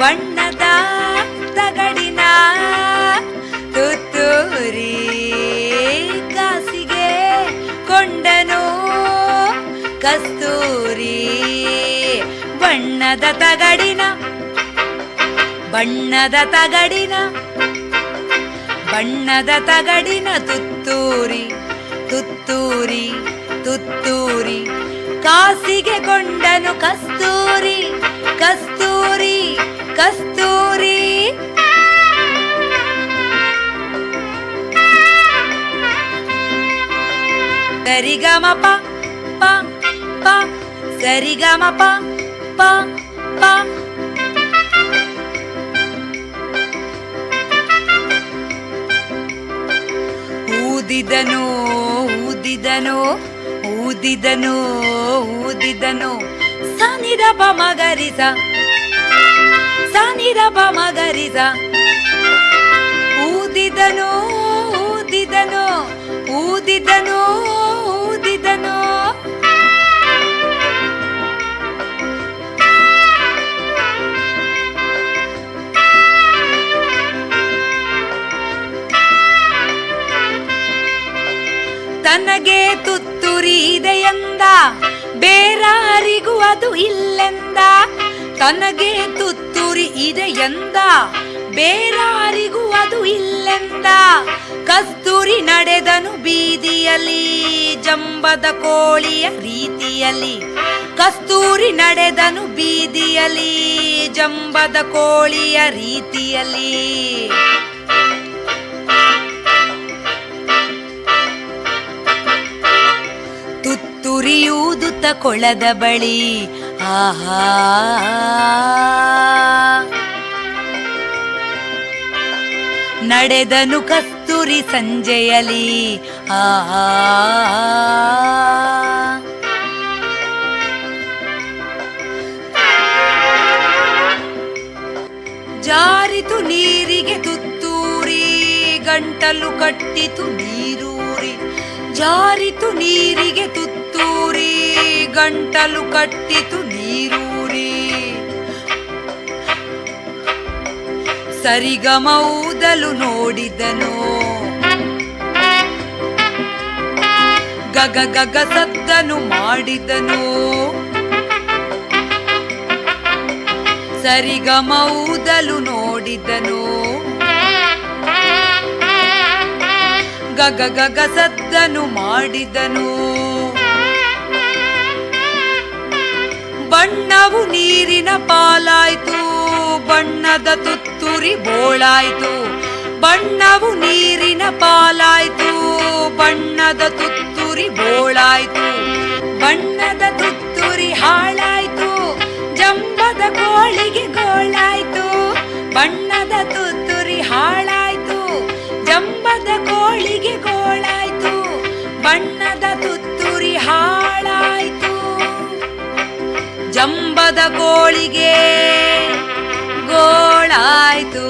ಬಣ್ಣದ ತಗಡಿನ ತುತ್ತೂರಿ ಕಾಸಿಗೆ ಕೊಂಡನು ಕಸ್ತೂರಿ. ಬಣ್ಣದ ತಗಡಿನ ಬಣ್ಣದ ತಗಡಿನ ಬಣ್ಣದ ತಗಡಿನ ತುತ್ತೂರಿ ತುತ್ತೂರಿ ತುತ್ತೂರಿ. ಕಾಸಿಗೆ ಕೊಂಡನು ಕಸ್ತೂರಿ ಕಸ್ತೂರಿ ಕಸ್ತೂರಿ. ಸರಿಗಮ ಪ ಪ ಸರಿಗಮ ಪ ಪ ಪ ಊದಿದನು ಊದಿದನು ಊದಿದನು ಊದಿದನು. ಸನಿರಪ ಮಗರಿಸ ಸನಿರಪ ಮಗರಿಸ. ಊದಿದನು ಊದಿದನು ಊದಿದನು ಊದಿದನು. ತುತ್ತುರಿ ಇದೆಯಂದ ಬೇರಾರಿಗೂ ಅದು ಇಲ್ಲೆಂದ. ತನಗೆ ತುತ್ತುರಿ ಇದೆಯಂದ ಬೇರಾರಿಗೂ ಅದು ಇಲ್ಲೆಂದ. ಕಸ್ತೂರಿ ನಡೆದನು ಬೀದಿಯಲ್ಲಿ, ಜಂಬದ ಕೋಳಿಯ ರೀತಿಯಲ್ಲಿ. ಕಸ್ತೂರಿ ನಡೆದನು ಬೀದಿಯಲ್ಲಿ, ಜಂಬದ ಕೋಳಿಯ ರೀತಿಯಲ್ಲಿ. ತುತ್ತುರಿಯೂದುತ್ತ ಕೊಳದ ಬಳಿ. ಆಹಾ. ನಡೆದನು ಕಸ್ತೂರಿ ಸಂಜೆಯಲಿ. ಆಹಾ. ಜಾರಿತು ನೀರಿಗೆ ತುತ್ತೂರಿ, ಗಂಟಲು ಕಟ್ಟಿತು ನೀರೂರಿ. ಜಾರಿತು ನೀರಿಗೆ ಗಂಟಲು ಕಟ್ಟಿತು ನೀರೂರಿ. ಸರಿಗಮೌದಲು ನೋಡಿದನು. ಗಗ ಗಗ ಸದ್ದನು ಮಾಡಿದನು. ಸರಿಗಮೌದಲು ನೋಡಿದನು. ಗಗ ಗಗ ಸದ್ದನು ಮಾಡಿದನು. ನೀರಿನ ಪಾಲಾಯ್ತು ಬಣ್ಣದ ತುತ್ತುರಿ ಬೋಳಾಯ್ತು. ಬಣ್ಣವು ನೀರಿನ ಪಾಲಾಯ್ತು ಬಣ್ಣದ ತುತ್ತುರಿ ಬೋಳಾಯ್ತು. ಬಣ್ಣದ ಜಂಬದ ಗೋಳಿಗೆ ಗೋಳಾಯ್ತು.